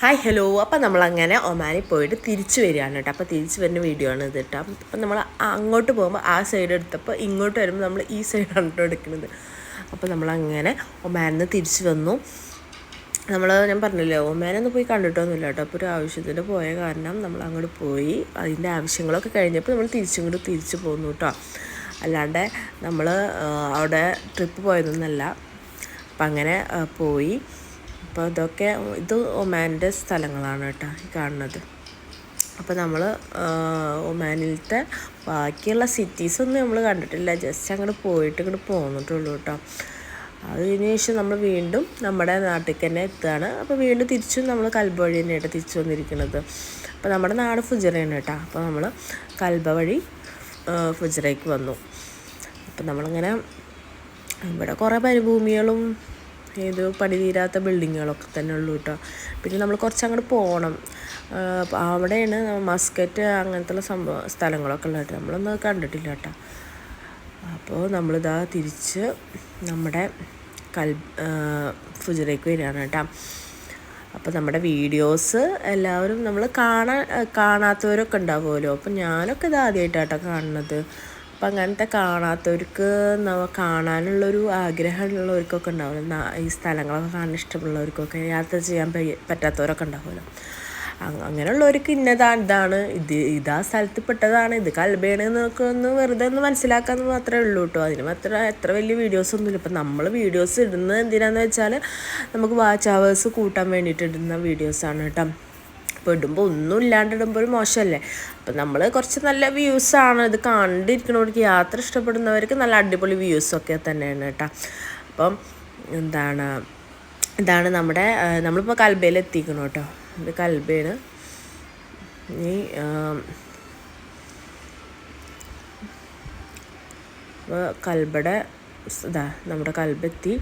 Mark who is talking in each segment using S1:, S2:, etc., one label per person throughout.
S1: Hi hello അപ്പം നമ്മളങ്ങനെ ഒമാനിൽ പോയിട്ട് തിരിച്ചു വരികയാണ് കേട്ടോ. അപ്പോൾ തിരിച്ചു വരുന്ന വീഡിയോ ആണ് ഇത് കേട്ടോ. അപ്പം നമ്മൾ അങ്ങോട്ട് പോകുമ്പോൾ ആ സൈഡ് എടുത്തപ്പോൾ ഇങ്ങോട്ട് വരുമ്പോൾ നമ്മൾ ഈ സൈഡാണ് കേട്ടോ എടുക്കുന്നത്. അപ്പോൾ നമ്മളങ്ങനെ ഒമാനിൽ നിന്ന് തിരിച്ചു വന്നു. നമ്മൾ ഞാൻ പറഞ്ഞില്ലേ ഒമാനൊന്നും പോയി കണ്ടിട്ടൊന്നുമില്ല കേട്ടോ. അപ്പോൾ ഒരു ആവശ്യത്തിന് പോയ കാരണം നമ്മൾ അങ്ങോട്ട് പോയി. അതിന്റെ ആവശ്യങ്ങളൊക്കെ കഴിഞ്ഞപ്പോൾ നമ്മൾ തിരിച്ചിങ്ങോട്ട് തിരിച്ചു പോന്നു കേട്ടോ. അല്ലാണ്ട് നമ്മൾ അവിടെ ട്രിപ്പ് പോയതൊന്നല്ല. അപ്പം അങ്ങനെ പോയി. അപ്പോൾ ഇതൊക്കെ ഇത് ഒമാന്റെ സ്ഥലങ്ങളാണ് കേട്ടോ ഈ കാണുന്നത്. അപ്പോൾ നമ്മൾ ഒമാനിലത്തെ ബാക്കിയുള്ള സിറ്റീസൊന്നും നമ്മൾ കണ്ടിട്ടില്ല. ജസ്റ്റ് അങ്ങോട്ട് പോയിട്ട് ഇങ്ങോട്ട് പോന്നിട്ടുള്ളൂ കേട്ടോ. അതിന് ശേഷം നമ്മൾ വീണ്ടും നമ്മുടെ നാട്ടിൽ തന്നെ എത്തുകയാണ്. അപ്പോൾ വീണ്ടും തിരിച്ചും നമ്മൾ കൽബ വഴി തന്നെയായിട്ട് തിരിച്ചു വന്നിരിക്കുന്നത്. അപ്പോൾ നമ്മുടെ നാട് ഫുജറയാണ് കേട്ടോ. അപ്പോൾ നമ്മൾ കൽബ വഴി ഫുജറയ്ക്ക് വന്നു. അപ്പം നമ്മളിങ്ങനെ ഇവിടെ കുറേ മരുഭൂമികളും ഏത് പണി തീരാത്ത ബിൽഡിങ്ങുകളൊക്കെ തന്നെ ഉള്ളൂ കേട്ടോ പിന്നെ നമ്മൾ കുറച്ച് അങ്ങോട്ട് പോകണം അവിടെയാണ് മസ്കറ്റ് അങ്ങനത്തെയുള്ള സംഭവ സ്ഥലങ്ങളൊക്കെ ഉള്ളത് നമ്മളൊന്നും കണ്ടിട്ടില്ല കേട്ടോ അപ്പോൾ നമ്മളിതാ തിരിച്ച് നമ്മുടെ കൽ ഫുജറേക്ക് വരികയാണ് കേട്ടോ അപ്പോൾ നമ്മുടെ വീഡിയോസ് എല്ലാവരും നമ്മൾ കാണാൻ കാണാത്തവരൊക്കെ ഉണ്ടാവുമല്ലോ. അപ്പോൾ ഞാനൊക്കെ ഇത് ആദ്യമായിട്ടാട്ടോ കാണുന്നത്. അപ്പം അങ്ങനത്തെ കാണാത്തവർക്ക് കാണാനുള്ളൊരു ആഗ്രഹമുള്ളവർക്കൊക്കെ ഉണ്ടാവുമല്ലോ ഈ സ്ഥലങ്ങളൊക്കെ കാണാൻ ഇഷ്ടമുള്ളവർക്കൊക്കെ യാത്ര ചെയ്യാൻ പറ്റാത്തവരൊക്കെ ഉണ്ടാവുമല്ലോ. അങ്ങനെയുള്ളവർക്ക് ഇന്നതാ ഇതാണ്. ഇത് ഇതാ സ്ഥലത്ത് പെട്ടതാണ്. ഇത് കൽബേണ് എന്നൊക്കെ ഒന്ന് വെറുതെ ഒന്ന് മനസ്സിലാക്കാന്ന് മാത്രമേ ഉള്ളൂ കേട്ടോ. അതിന് മാത്രം എത്ര വലിയ വീഡിയോസ് ഒന്നുമില്ല. ഇപ്പം നമ്മൾ വീഡിയോസ് ഇടുന്നത് എന്തിനാന്ന് വെച്ചാൽ നമുക്ക് വാച്ച് അവേഴ്സ് കൂട്ടാൻ വേണ്ടിയിട്ട് ഇടുന്ന വീഡിയോസാണ് കേട്ടോ. അപ്പോൾ ഇടുമ്പോൾ ഒന്നും ഇല്ലാണ്ട് ഇടുമ്പോൾ ഒരു മോശമല്ലേ? അപ്പോൾ നമ്മൾ കുറച്ച് നല്ല വ്യൂസ് ആണ് ഇത് കണ്ടിരിക്കുന്നവർക്ക് യാത്ര ഇഷ്ടപ്പെടുന്നവർക്ക് നല്ല അടിപൊളി വ്യൂസ് ഒക്കെ തന്നെയാണ് കേട്ടോ. അപ്പം എന്താണ് ഇതാണ് നമ്മുടെ നമ്മളിപ്പോൾ കൽബയിൽ എത്തിക്കണം കേട്ടോ. ഇത് കൽബയാണ് അപ്പോൾ കൽബയുടെ ഇതാ നമ്മുടെ കൽബെത്തി.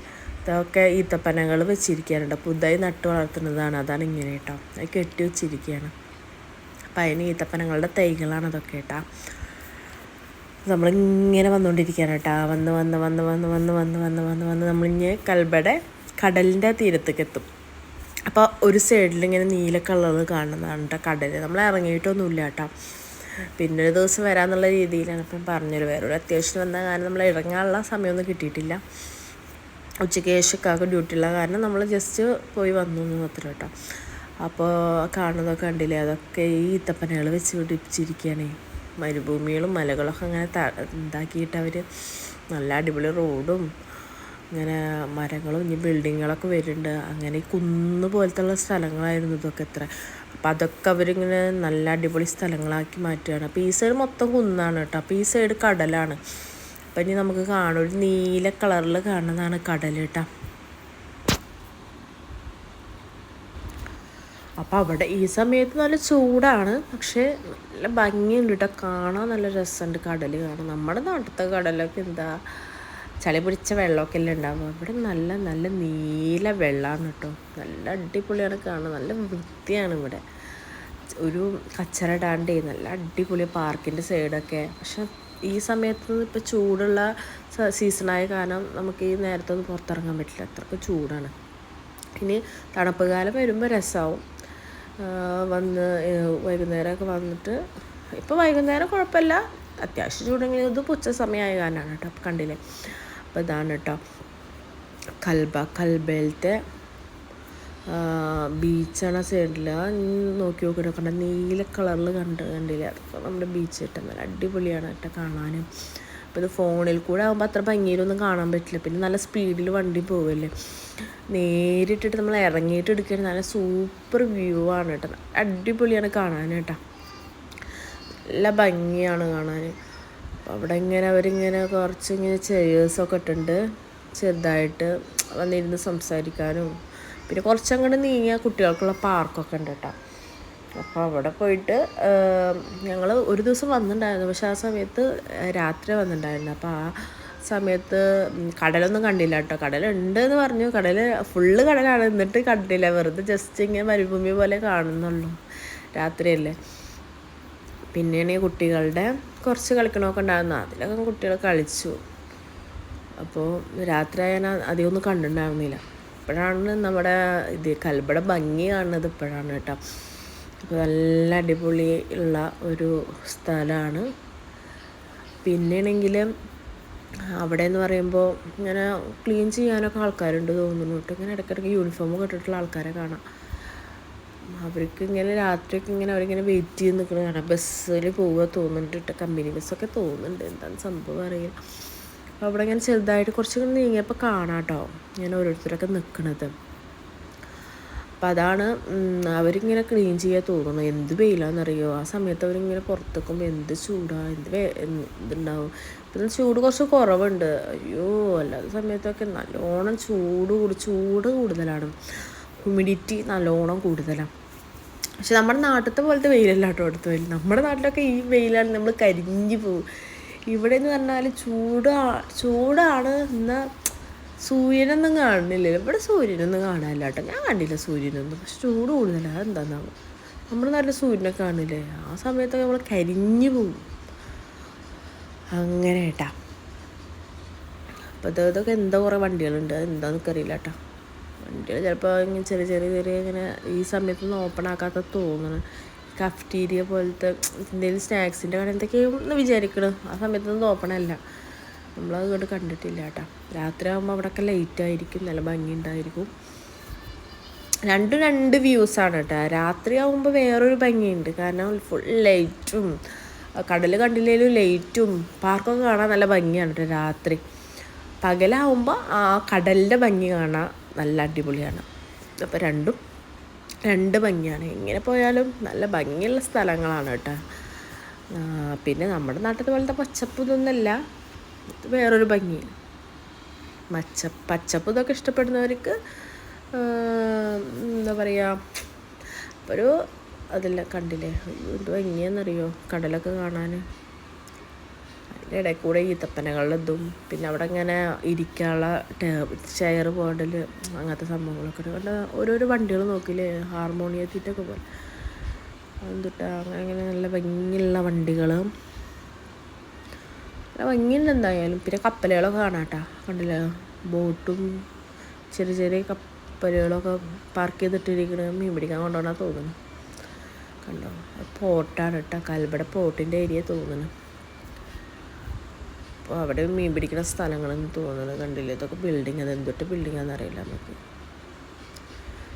S1: ഇതൊക്കെ ഈത്തപ്പനകൾ വെച്ചിരിക്കാനുണ്ട് പുതുതായി നട്ടു വളർത്തുന്നതാണ്. അതാണ് ഇങ്ങനെ കേട്ടോ. അത് കെട്ടി വെച്ചിരിക്കുകയാണ്. അപ്പം അതിന് ഈത്തപ്പനങ്ങളുടെ തൈകളാണ് അതൊക്കെ കേട്ടോ. നമ്മളിങ്ങനെ വന്നുകൊണ്ടിരിക്കുകയാണ് കേട്ടോ. വന്ന് വന്ന് വന്ന് വന്ന് വന്ന് വന്ന് വന്ന് വന്ന് വന്ന് നമ്മളിങ്ങനെ കൽബടെ കടലിന്റെ തീരത്തേക്ക് എത്തും. അപ്പോൾ ഒരു സൈഡിൽ ഇങ്ങനെ നീല കളർ കാണുന്നതാണ് കേട്ടോ കടൽ നമ്മൾ ഇറങ്ങിയിട്ടൊന്നുമില്ല കേട്ടോ. പിന്നെ ഒരു ദിവസം വരാമെന്നുള്ള രീതിയിലാണ് ഇപ്പം പറഞ്ഞൊരു വേറൊരു അത്യാവശ്യം വന്ന കാരണം നമ്മൾ ഇറങ്ങാനുള്ള സമയമൊന്നും കിട്ടിയിട്ടില്ല. ഉച്ചയ്ക്ക് ശേഷമൊക്കെ ഡ്യൂട്ടി ഉള്ള കാരണം നമ്മൾ ജസ്റ്റ് പോയി വന്നു എന്ന് മാത്രം കേട്ടോ. അപ്പോൾ കാണുന്നതൊക്കെ കണ്ടില്ലേ? അതൊക്കെ ഈ ഈത്തപ്പനകൾ വെച്ച് പിടിപ്പിച്ചിരിക്കുകയാണേ. മരുഭൂമികളും മലകളൊക്കെ അങ്ങനെ ത ഇതാക്കിയിട്ട് അവർ നല്ല അടിപൊളി റോഡും ഇങ്ങനെ മരങ്ങളും ഇനി ബിൽഡിങ്ങുകളൊക്കെ വരുന്നുണ്ട്. അങ്ങനെ കുന്ന് പോലത്തുള്ള സ്ഥലങ്ങളായിരുന്നു ഇതൊക്കെ എത്ര അപ്പം അതൊക്കെ അവരിങ്ങനെ നല്ല അടിപൊളി സ്ഥലങ്ങളാക്കി മാറ്റുകയാണ്. അപ്പോൾ ഈ സൈഡ് മൊത്തം കുന്നാണ് കേട്ടോ. അപ്പോൾ ഈ സൈഡ് കടലാണ്. അപ്പം ഇനി നമുക്ക് കാണും. ഒരു നീല കളറിൽ കാണുന്നതാണ് കടൽ കേട്ടോ. അപ്പോൾ അവിടെ ഈ സമയത്ത് നല്ല ചൂടാണ്. പക്ഷേ നല്ല ഭംഗിയുണ്ട് കേട്ടോ. കാണാൻ നല്ല രസമുണ്ട് കടൽ കാണാൻ. നമ്മുടെ നാട്ടിലത്തെ കടലൊക്കെ എന്താ? ചളി പിടിച്ച വെള്ളമൊക്കെ അല്ലേ ഉണ്ടാവുക. ഇവിടെ നല്ല നല്ല നീല വെള്ളമാണ് കേട്ടോ. നല്ല അടിപൊളിയാണ് കാണാൻ. നല്ല വൃത്തിയാണ് ഇവിടെ. ഒരു കച്ചറ ഇടാണ്ടേ നല്ല അടിപൊളി പാർക്കിന്റെ സൈഡൊക്കെ. പക്ഷെ ഈ സമയത്ത് ഇപ്പോൾ ചൂടുള്ള സീസണായ കാരണം നമുക്ക് ഈ നേരത്തൊന്നും പുറത്തിറങ്ങാൻ പറ്റില്ല. അത്രയ്ക്ക് ചൂടാണ്. ഇനി തണുപ്പ് കാലം വരുമ്പോൾ രസമാവും വന്ന് വൈകുന്നേരമൊക്കെ വന്നിട്ട് ഇപ്പോൾ വൈകുന്നേരം കുഴപ്പമില്ല അത്യാവശ്യം ചൂടെങ്കിലും ഇത് പുച്ച സമയമായ കാരണമാണ് കേട്ടോ കണ്ടില്ലേ? അപ്പോൾ ഇതാണ് കേട്ടോ കൽബ കൽബയിലത്തെ ബീച്ചാണ് ആ സൈഡിൽ നോക്കി നോക്കി കണ്ട? നീല കളറിൽ കണ്ട് കണ്ടില്ല? അതൊക്കെ നമ്മുടെ ബീച്ച് കിട്ടാൻ നല്ല അടിപൊളിയാണ് കേട്ടോ കാണാനും. അപ്പോൾ ഇത് ഫോണിൽ കൂടെ ആകുമ്പോൾ അത്ര ഭംഗിയിലൊന്നും കാണാൻ പറ്റില്ല. പിന്നെ നല്ല സ്പീഡിൽ വണ്ടി പോവല്ലേ? നേരിട്ടിട്ട് നമ്മൾ ഇറങ്ങിയിട്ട് എടുക്കുകയാണെങ്കിൽ നല്ല സൂപ്പർ വ്യൂ ആണ് കേട്ടോ. അടിപൊളിയാണ് കാണാൻ കേട്ടോ. നല്ല ഭംഗിയാണ് കാണാൻ അപ്പോൾ അവിടെ ഇങ്ങനെ അവരിങ്ങനെ കുറച്ച് ഇങ്ങനെ ചെയേഴ്സൊക്കെ ഇട്ടുണ്ട് ചെറുതായിട്ട് വന്നിരുന്ന് സംസാരിക്കാനും പിന്നെ കുറച്ചങ്ങോട്ട് നീങ്ങിയ കുട്ടികൾക്കുള്ള പാർക്കൊക്കെ ഉണ്ട് കേട്ടോ അപ്പോൾ അവിടെ പോയിട്ട് ഞങ്ങൾ ഒരു ദിവസം വന്നിട്ടുണ്ടായിരുന്നു പക്ഷെ ആ സമയത്ത് രാത്രി വന്നിട്ടുണ്ടായിരുന്നു അപ്പോൾ ആ സമയത്ത് കടലൊന്നും കണ്ടില്ല കേട്ടോ കടലുണ്ട് എന്ന് പറഞ്ഞു. കടൽ ഫുള്ള് കടലാണ്. എന്നിട്ട് കണ്ടില്ല. വെറുതെ ജസ്റ്റ് ഇങ്ങനെ മരുഭൂമി പോലെ കാണുന്നുള്ളൂ രാത്രിയല്ലേ. പിന്നെയാണ് ഈ കുട്ടികളുടെ കുറച്ച് കളിക്കണമൊക്കെ ഉണ്ടായിരുന്നു. അതിലൊക്കെ കുട്ടികൾ കളിച്ചു. അപ്പോൾ രാത്രി ഞാൻ അധികമൊന്നും കണ്ടിട്ടുണ്ടായിരുന്നില്ല. ഇപ്പോഴാണ് നമ്മുടെ ഇത് കൽബട ഭംഗി കാണുന്നത് ഇപ്പോഴാണ് കേട്ടോ. നല്ല അടിപൊളി ഉള്ള ഒരു സ്ഥലമാണ് പിന്നെയാണെങ്കിൽ അവിടെ എന്ന് പറയുമ്പോൾ ഇങ്ങനെ ക്ലീൻ ചെയ്യാനൊക്കെ ആൾക്കാരുണ്ട് തോന്നുന്നു കേട്ടോ. ഇങ്ങനെ ഇടയ്ക്കിടയ്ക്ക് യൂണിഫോം കെട്ടിട്ടുള്ള ആൾക്കാരെ കാണാം. അവർക്ക് ഇങ്ങനെ രാത്രിയൊക്കെ ഇങ്ങനെ അവരിങ്ങനെ വെയിറ്റ് ചെയ്ത് നിൽക്കണ കാണാം. ബസ്സിൽ പോവുക തോന്നുന്നുണ്ട് കേട്ടോ. കമ്പനി ബസ്സൊക്കെ തോന്നുന്നുണ്ട്. എന്താണ് സംഭവം അറിയില്ല. അപ്പോൾ അവിടെ ഞാൻ ചെറുതായിട്ട് കുറച്ച് നീങ്ങിയപ്പോൾ കാണാം കേട്ടോ ഞാൻ ഓരോരുത്തരൊക്കെ നിൽക്കണത് അപ്പം അതാണ് അവരിങ്ങനെ ക്ലീൻ ചെയ്യാൻ തോന്നുന്നു. എന്ത് വെയിലാണെന്നറിയോ ആ സമയത്ത് അവരിങ്ങനെ പുറത്തേക്കുമ്പോൾ എന്ത് ചൂടാ എന്ത് വേ ഇതുണ്ടാവും? പിന്നെ ചൂട് കുറച്ച് കുറവുണ്ട്. അയ്യോ അല്ലാത്ത സമയത്തൊക്കെ നല്ലോണം ചൂട് കൂടി ചൂട് കൂടുതലാണ്. ഹ്യൂമിഡിറ്റി നല്ലോണം കൂടുതലാണ് പക്ഷെ നമ്മുടെ നാട്ടിലത്തെ പോലത്തെ വെയിലല്ല കേട്ടോ അടുത്ത വെയിൽ. നമ്മുടെ നാട്ടിലൊക്കെ ഈ വെയിലാണ് നമ്മൾ കരിഞ്ഞു പോകും ഇവിടെ എന്ന് പറഞ്ഞാൽ ചൂടാ ചൂടാണ് എന്നാൽ സൂര്യനൊന്നും കാണുന്നില്ല ഇവിടെ സൂര്യനൊന്നും കാണാനില്ല കേട്ടോ. ഞാൻ കണ്ടില്ല സൂര്യനൊന്നും. പക്ഷെ ചൂട് കൂടുതലാണ് അതെന്താന്നാവും നമ്മൾ നല്ല സൂര്യനെ കാണില്ലേ? ആ സമയത്തൊക്കെ നമ്മൾ കരിഞ്ഞു പോകും. അങ്ങനെ കേട്ടാ. അപ്പോൾ ഇതൊക്കെ എന്താ കുറേ വണ്ടികളുണ്ട്? എന്താണെന്നൊക്കെ അറിയില്ല കേട്ടോ. വണ്ടികൾ ചിലപ്പോൾ ഇങ്ങനെ ചെറിയ ചെറിയ ചെറിയ ഇങ്ങനെ ഈ സമയത്തൊന്നും ഓപ്പൺ ആക്കാത്ത തോന്നുന്നു കഫ്റ്റീരിയ പോലത്തെ എന്തെങ്കിലും സ്നാക്സിന്റെ കട എന്ന് വിചാരിക്കണം. ആ സമയത്തൊന്നും ഓപ്പണല്ല നമ്മളത് കൊണ്ട് കണ്ടിട്ടില്ല കേട്ടോ. രാത്രി ആകുമ്പോൾ അവിടെയൊക്കെ ലൈറ്റ് ആയിരിക്കും നല്ല ഭംഗി ഉണ്ടായിരിക്കും രണ്ടും രണ്ട് വ്യൂസാണ് കേട്ടോ. രാത്രി ആകുമ്പോൾ വേറൊരു ഭംഗിയുണ്ട്. കാരണം ഫുൾ ലൈറ്റും കടൽ കണ്ടില്ലേലും ലൈറ്റും പാർക്കൊക്കെ കാണാൻ നല്ല ഭംഗിയാണ് കേട്ടോ രാത്രി. പകലാവുമ്പോൾ ആ കടലിന്റെ ഭംഗി കാണാൻ നല്ല അടിപൊളിയാണ്. അപ്പോൾ രണ്ടും രണ്ട് ഭംഗിയാണ്. എങ്ങനെ പോയാലും നല്ല ഭംഗിയുള്ള സ്ഥലങ്ങളാണ് കേട്ടോ. പിന്നെ നമ്മുടെ നാട്ടിൽ പോലത്തെ പച്ചപ്പ് ഇതൊന്നുമല്ല വേറൊരു ഭംഗി. മച്ച പച്ചപ്പ് ഇതൊക്കെ ഇഷ്ടപ്പെടുന്നവർക്ക് എന്താ പറയുക ഒരു അതെല്ലാം കണ്ടില്ലേ? എന്ത് ഭംഗിയെന്നറിയോ കടലൊക്കെ കാണാൻ ഇടയിൽ കൂടെ ഈത്തപ്പനകളിലതും പിന്നെ അവിടെ ഇങ്ങനെ ഇരിക്കാനുള്ള ചെയർ മോഡൽ അങ്ങനത്തെ സംഭവങ്ങളൊക്കെ ഉണ്ട്. ഓരോരോ വണ്ടികൾ നോക്കില്ലേ ഹാർമോണിയത്തിന്റെയൊക്കെ പോലെ. എന്തുട്ടാ അങ്ങനെ അങ്ങനെ നല്ല ഭംഗിയുള്ള വണ്ടികൾ. നല്ല ഭംഗിയുണ്ട് എന്തായാലും. പിന്നെ കപ്പലുകളൊക്കെ കാണാട്ടാ കണ്ടില്ലേ? ബോട്ടും ചെറിയ ചെറിയ കപ്പലുകളൊക്കെ പാർക്ക് ചെയ്തിട്ടിരിക്കണ മീൻ പിടിക്കാൻ കൊണ്ടുപോകണ തോന്നുന്നു. കണ്ടോ? പോർട്ടാണ് കേട്ടോ കൽബട പോർട്ടിന്റെ ഏരിയ തോന്നുന്നു. അപ്പോൾ അവിടെ മീൻ പിടിക്കുന്ന സ്ഥലങ്ങളെന്ന് തോന്നുന്നത് കണ്ടില്ല? ഇതൊക്കെ ബിൽഡിങ് അത് എന്തൊട്ട് ബിൽഡിംഗ് ആണെന്നറിയില്ല നമുക്ക്.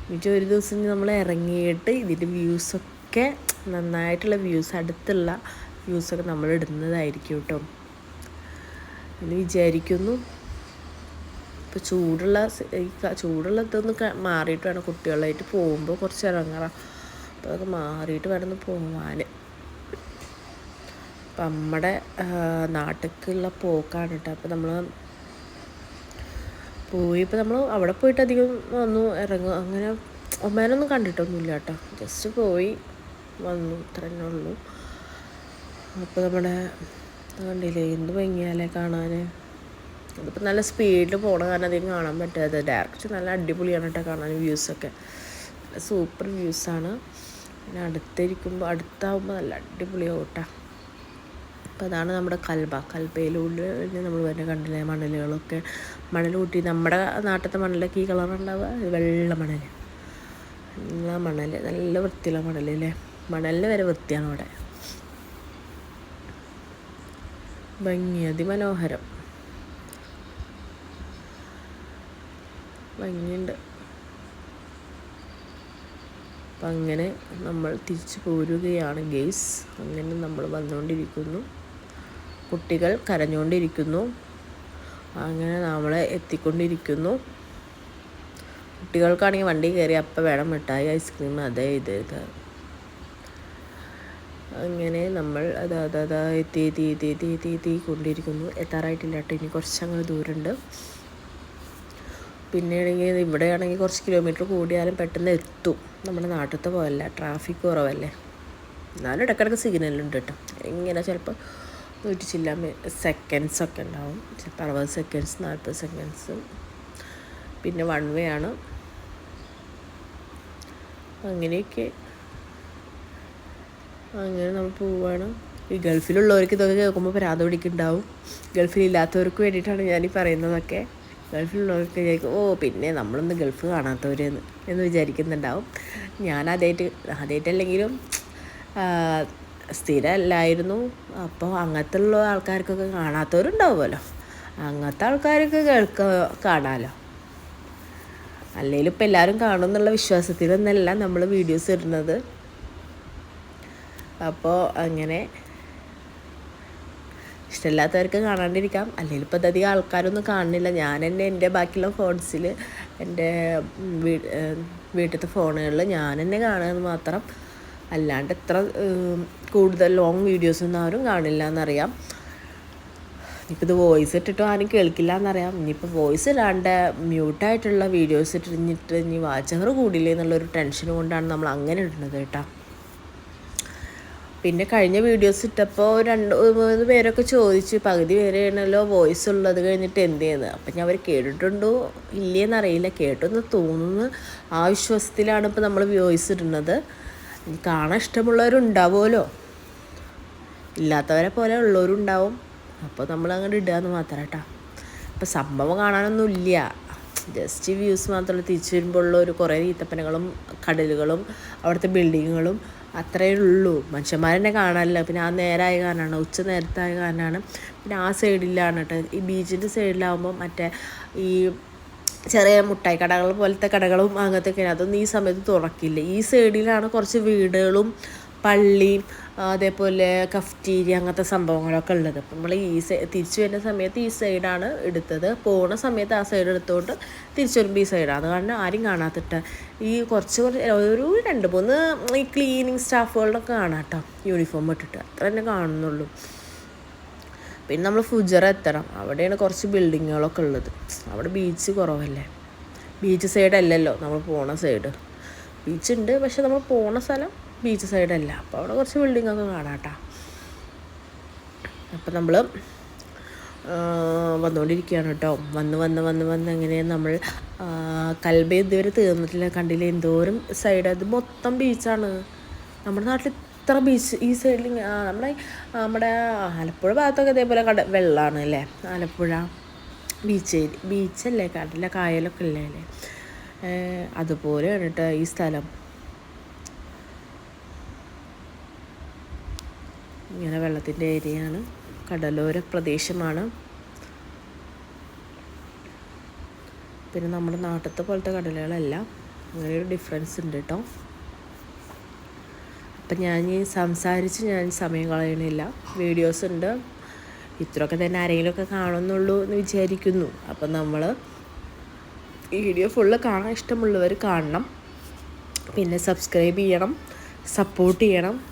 S1: എന്നിട്ട് ഒരു ദിവസം നമ്മൾ ഇറങ്ങിയിട്ട് ഇതിന്റെ വ്യൂസൊക്കെ നന്നായിട്ടുള്ള വ്യൂസ് അടുത്തുള്ള വ്യൂസൊക്കെ നമ്മൾ ഇടുന്നതായിരിക്കും കേട്ടോ. എന്ന് വിചാരിക്കുന്നു. ഇപ്പോൾ ചൂടുള്ള ചൂടുള്ള ഇതൊന്ന് മാറിയിട്ട് വേണം കുട്ടികളായിട്ട് പോകുമ്പോൾ കുറച്ച് ഇറങ്ങണം. അപ്പോൾ അതൊക്കെ മാറിയിട്ട് വേണം പോകാൻ അപ്പം നമ്മുടെ നാട്ടിലേക്കുള്ള പോക്കാണ് കേട്ടോ അപ്പോൾ നമ്മൾ പോയി ഇപ്പോൾ നമ്മൾ അവിടെ പോയിട്ട് അധികം വന്നു ഇറങ്ങും അങ്ങനെ ഒമാനൊന്നും കണ്ടിട്ടൊന്നുമില്ല കേട്ടോ ജസ്റ്റ് പോയി വന്നു ഇത്ര തന്നെ ഉള്ളൂ. അപ്പോൾ നമ്മുടെ കണ്ടില്ലേ എന്ത് ഭംഗിയാലേ കാണാൻ അതിപ്പോൾ നല്ല സ്പീഡിൽ പോകണ കാരണം അധികം കാണാൻ പറ്റാതെ ഡയറക്റ്റ് നല്ല അടിപൊളിയാണ് കേട്ടോ കാണാൻ വ്യൂസൊക്കെ സൂപ്പർ വ്യൂസാണ് പിന്നെ അടുത്തിരിക്കുമ്പോൾ അടുത്താവുമ്പോൾ നല്ല അടിപൊളിയാവും കേട്ടോ അപ്പോൾ അതാണ് നമ്മുടെ കൽബ. കൽബയിലൂടെ നമ്മൾ വരുന്ന കണ്ടില്ലേ മണലുകളൊക്കെ. മണൽ കൂട്ടി നമ്മുടെ നാട്ടിലത്തെ മണലൊക്കെ ഈ കളറുണ്ടാവുക വെള്ള മണൽ. നല്ല മണൽ. നല്ല വൃത്തിയുള്ള മണൽ അല്ലേ? മണലിന് വരെ വൃത്തിയാണ് അവിടെ. ഭംഗി. അതിമനോഹരം. ഭംഗിയുണ്ട്. അപ്പം അങ്ങനെ നമ്മൾ തിരിച്ചു പോരുകയാണ് ഗെയ്സ് അങ്ങനെ നമ്മൾ വന്നുകൊണ്ടിരിക്കുന്നു. കുട്ടികൾ കരഞ്ഞുകൊണ്ടിരിക്കുന്നു. അങ്ങനെ നമ്മളെ എത്തിക്കൊണ്ടിരിക്കുന്നു. കുട്ടികൾക്കാണെങ്കിൽ വണ്ടി കയറി അപ്പം വേണം മിഠായി ഐസ്ക്രീം അതേ ഇത് ഇത്. അങ്ങനെ നമ്മൾ അതാ അതാ എത്തി എത്തി എത്തി എത്തി എത്തി എത്തി കൊണ്ടിരിക്കുന്നു. എത്താറായിട്ടില്ല കേട്ടോ. ഇനി കുറച്ചങ്ങനെ ദൂരമുണ്ട്. പിന്നെയാണെങ്കിൽ ഇവിടെയാണെങ്കിൽ കുറച്ച് കിലോമീറ്റർ കൂടിയാലും പെട്ടെന്ന് എത്തും. നമ്മുടെ നാട്ടിലത്തെ പോലല്ല. ട്രാഫിക് കുറവല്ലേ. എന്നാലും ഇടയ്ക്കിടയ്ക്ക് സിഗ്നലുണ്ട് കേട്ടോ. ഇങ്ങനെ ചിലപ്പോൾ നൂറ്റി ചില്ല സെക്കൻഡ്സ് ഒക്കെ ഉണ്ടാവും. ചിലപ്പോൾ അറുപത് സെക്കൻഡ്സ് നാൽപ്പത് സെക്കൻഡ്സ് പിന്നെ വൺ വേ ആണ്. അങ്ങനെയൊക്കെ. അങ്ങനെ നമ്മൾ പോവുകയാണ് ഈ ഗൾഫിലുള്ളവർക്ക് ഇതൊക്കെ കേൾക്കുമ്പോൾ പരാതി പിടിക്കുന്നുണ്ടാവും. ഗൾഫിലില്ലാത്തവർക്ക് വേണ്ടിയിട്ടാണ് ഞാൻ ഈ പറയുന്നതൊക്കെ. ഗൾഫിലുള്ളവർക്ക് വിചാരിക്കും ഓ പിന്നെ നമ്മളൊന്ന് ഗൾഫ് കാണാത്തവരെന്ന് എന്ന് വിചാരിക്കുന്നുണ്ടാവും. ഞാൻ ആദ്യമായിട്ട് ആദ്യമായിട്ടല്ലെങ്കിലും സ്ഥിരമല്ലായിരുന്നു അപ്പോൾ അങ്ങനത്തെ ഉള്ള ആൾക്കാർക്കൊക്കെ കാണാത്തവരുണ്ടാവുമല്ലോ. അങ്ങനത്തെ ആൾക്കാർക്ക് കേൾക്ക കാണാമല്ലോ അല്ലെങ്കിൽ ഇപ്പം എല്ലാവരും കാണുമെന്നുള്ള വിശ്വാസത്തിലൊന്നല്ല നമ്മൾ വീഡിയോസ് ഇടുന്നത്. അപ്പോൾ അങ്ങനെ ഇഷ്ടമില്ലാത്തവർക്ക് കാണാണ്ടിരിക്കാം. അല്ലെങ്കിൽ ഇപ്പോൾ അധികം ആൾക്കാരൊന്നും കാണുന്നില്ല. ഞാൻ തന്നെ എന്റെ ബാക്കിയുള്ള ഫോൺസിൽ എന്റെ വീട്ടിലത്തെ ഫോണുകളിൽ ഞാൻ തന്നെ കാണുന്നത് മാത്രം. അല്ലാണ്ട് എത്ര കൂടുതൽ ലോങ് വീഡിയോസൊന്നും ആരും കാണില്ല എന്നറിയാം ഇനിയിപ്പോൾ ഇത് വോയിസ് ഇട്ടിട്ടും ആരും കേൾക്കില്ല എന്നറിയാം ഇനിയിപ്പോൾ വോയിസ് ഇടാണ്ട് മ്യൂട്ടായിട്ടുള്ള വീഡിയോസ് ഇട്ടിരിഞ്ഞിട്ട് ഇനി വാച്ചവർ കൂടില്ലേ എന്നുള്ളൊരു ടെൻഷൻ കൊണ്ടാണ് നമ്മൾ അങ്ങനെ ഇടുന്നത് കേട്ടോ. പിന്നെ കഴിഞ്ഞ വീഡിയോസ് ഇട്ടപ്പോൾ രണ്ട് മൂന്ന് പേരൊക്കെ ചോദിച്ചു പകുതി പേരെയാണല്ലോ വോയിസ് ഉള്ളത് കഴിഞ്ഞിട്ട് എന്ത് ചെയ്യുന്നത്? അപ്പം ഞാൻ അവർ കേട്ടിട്ടുണ്ടോ? ഇല്ലേന്നറിയില്ല. കേട്ടെന്ന് തോന്നുന്നു. ആ വിശ്വാസത്തിലാണ് ഇപ്പോൾ നമ്മൾ വോയിസ് ഇടുന്നത്. കാണാൻ ഇഷ്ടമുള്ളവരുണ്ടാവുമല്ലോ. ഇല്ലാത്തവരെ പോലെ ഉള്ളവരുണ്ടാവും. അപ്പോൾ നമ്മൾ അങ്ങോട്ട് ഇടുക എന്ന് മാത്രം കേട്ടോ. അപ്പം സംഭവം കാണാനൊന്നും ഇല്ല ജസ്റ്റ് വ്യൂസ് മാത്രമല്ല തിരിച്ചു വരുമ്പോൾ ഉള്ള. ഒരു കുറേ ഈത്തപ്പനകളും കടലുകളും അവിടുത്തെ ബിൽഡിങ്ങുകളും അത്രയേ ഉള്ളൂ. മനുഷ്യന്മാരെന്നെ കാണാനില്ല. പിന്നെ ആ നേരമായ കാരണമാണ് ഉച്ച നേരത്തായ കാരണമാണ്. പിന്നെ ആ സൈഡിലാണ് കേട്ടോ. ഈ ബീച്ചിന്റെ സൈഡിലാവുമ്പോൾ മറ്റേ ഈ ചെറിയ മുട്ടായി കടകൾ പോലത്തെ കടകളും അങ്ങനത്തെ അതൊന്നും ഈ സമയത്ത് തുറക്കില്ല. ഈ സൈഡിലാണ് കുറച്ച് വീടുകളും പള്ളിയും അതേപോലെ കഫ്റ്റീരിയ അങ്ങനത്തെ സംഭവങ്ങളൊക്കെ ഉള്ളത്. അപ്പം നമ്മൾ ഈ തിരിച്ചു വരുന്ന സമയത്ത് ഈ സൈഡാണ് എടുത്തത്. പോകുന്ന സമയത്ത് ആ സൈഡ് എടുത്തുകൊണ്ട് തിരിച്ചു വരുമ്പോൾ ഈ സൈഡാണ് കാരണം ആരും കാണാത്തിട്ട്. ഈ കുറച്ച് കുറച്ച് ഒരു രണ്ട് മൂന്ന് ഈ ക്ലീനിങ് സ്റ്റാഫുകളുടെ കാണാം കേട്ടോ യൂണിഫോം ഇട്ടിട്ട്. അത്ര തന്നെ കാണുന്നുള്ളൂ. പിന്നെ നമ്മൾ ഫുജറ എത്തണം. അവിടെയാണ് കുറച്ച് ബിൽഡിങ്ങുകളൊക്കെ ഉള്ളത്. അവിടെ ബീച്ച് കുറവല്ലേ? ബീച്ച് സൈഡ് അല്ലല്ലോ നമ്മൾ പോണ സൈഡ് ബീച്ച് ഉണ്ട് പക്ഷെ നമ്മൾ പോണ സ്ഥലം ബീച്ച് സൈഡല്ല അപ്പോൾ അവിടെ കുറച്ച് ബിൽഡിങ്ങൊക്കെ കാണാം കേട്ടോ അപ്പം നമ്മൾ വന്നുകൊണ്ടിരിക്കുകയാണ് കേട്ടോ വന്ന് വന്ന് വന്ന് വന്ന് അങ്ങനെ നമ്മൾ കൽബ ഇതുവരെ തീർന്നിട്ടില്ല. കണ്ടില്ല? എന്തോരം സൈഡ് അത് മൊത്തം ബീച്ചാണ് നമ്മുടെ നാട്ടിൽ ഇത്ര ബീച്ച് ഈ സൈഡിൽ നമ്മുടെ നമ്മുടെ ആലപ്പുഴ ഭാഗത്തൊക്കെ ഇതേപോലെ കട വെള്ളമാണ് അല്ലേ? ആലപ്പുഴ ബീച്ച് ബീച്ചല്ലേ കടല കായലൊക്കെ ഇല്ലേ അല്ലേ അതുപോലെയാണ് കേട്ടോ ഈ സ്ഥലം. ഇങ്ങനെ വെള്ളത്തിന്റെ ഏരിയയാണ്. കടലോര പ്രദേശമാണ്. പിന്നെ നമ്മുടെ നാട്ടിലത്തെ പോലത്തെ കടലുകളല്ല. അങ്ങനെ ഒരു ഡിഫറൻസ് ഉണ്ട് കേട്ടോ അപ്പം ഞാൻ സംസാരിച്ച് ഞാൻ സമയം കളയണില്ല. വീഡിയോസ് ഉണ്ട്. ഇത്രയൊക്കെ തന്നെ ആരെങ്കിലുമൊക്കെ കാണുന്നുള്ളൂ എന്ന് വിചാരിക്കുന്നു. അപ്പം നമ്മൾ വീഡിയോ ഫുള്ള് കാണാൻ ഇഷ്ടമുള്ളവർ കാണണം. പിന്നെ സബ്സ്ക്രൈബ് ചെയ്യണം. സപ്പോർട്ട് ചെയ്യണം.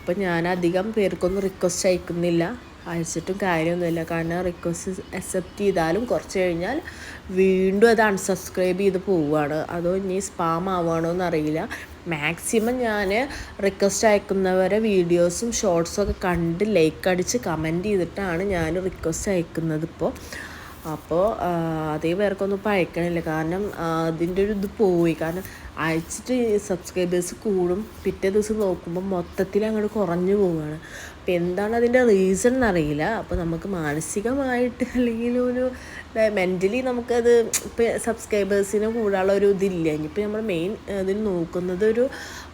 S1: ഇപ്പം ഞാൻ അധികം പേർക്കൊന്നും റിക്വസ്റ്റ് അയക്കുന്നില്ല. അയച്ചിട്ടും കാര്യമൊന്നുമില്ല. കാരണം റിക്വസ്റ്റ് അക്സെപ്റ്റ് ചെയ്താലും കുറച്ച് കഴിഞ്ഞാൽ വീണ്ടും അത് അൺസബ്സ്ക്രൈബ് ചെയ്ത് പോവുകയാണ്. അതോ ഇനി സ്പാം ആവുകയാണോ എന്നറിയില്ല. മാക്സിമം ഞാൻ റിക്വസ്റ്റ് അയക്കുന്നവരെ വീഡിയോസും ഷോർട്സും ഒക്കെ കണ്ട് ലൈക്ക് അടിച്ച് കമന്റ് ചെയ്തിട്ടാണ് ഞാൻ റിക്വസ്റ്റ് അയക്കുന്നത് ഇപ്പോൾ അപ്പോൾ അതേ പേർക്കൊന്നും ഇപ്പോൾ അയക്കണില്ല. കാരണം അതിന്റെ ഒരു ഇത് പോയി. കാരണം അയച്ചിട്ട് സബ്സ്ക്രൈബേഴ്സ് കൂടും. പിറ്റേ ദിവസം നോക്കുമ്പോൾ മൊത്തത്തിൽ അങ്ങോട്ട് കുറഞ്ഞു പോവുകയാണ് അപ്പോൾ എന്താണ് അതിന്റെ റീസൺ എന്നറിയില്ല. അപ്പോൾ നമുക്ക് മാനസികമായിട്ട് അല്ലെങ്കിൽ ഒരു മെന്റലി നമുക്കത് ഇപ്പം സബ്സ്ക്രൈബേഴ്സിന് കൂടാനുള്ള ഒരു ഇതില്ല. ഇനിയിപ്പോൾ നമ്മൾ മെയിൻ ഇതിന് നോക്കുന്നത് ഒരു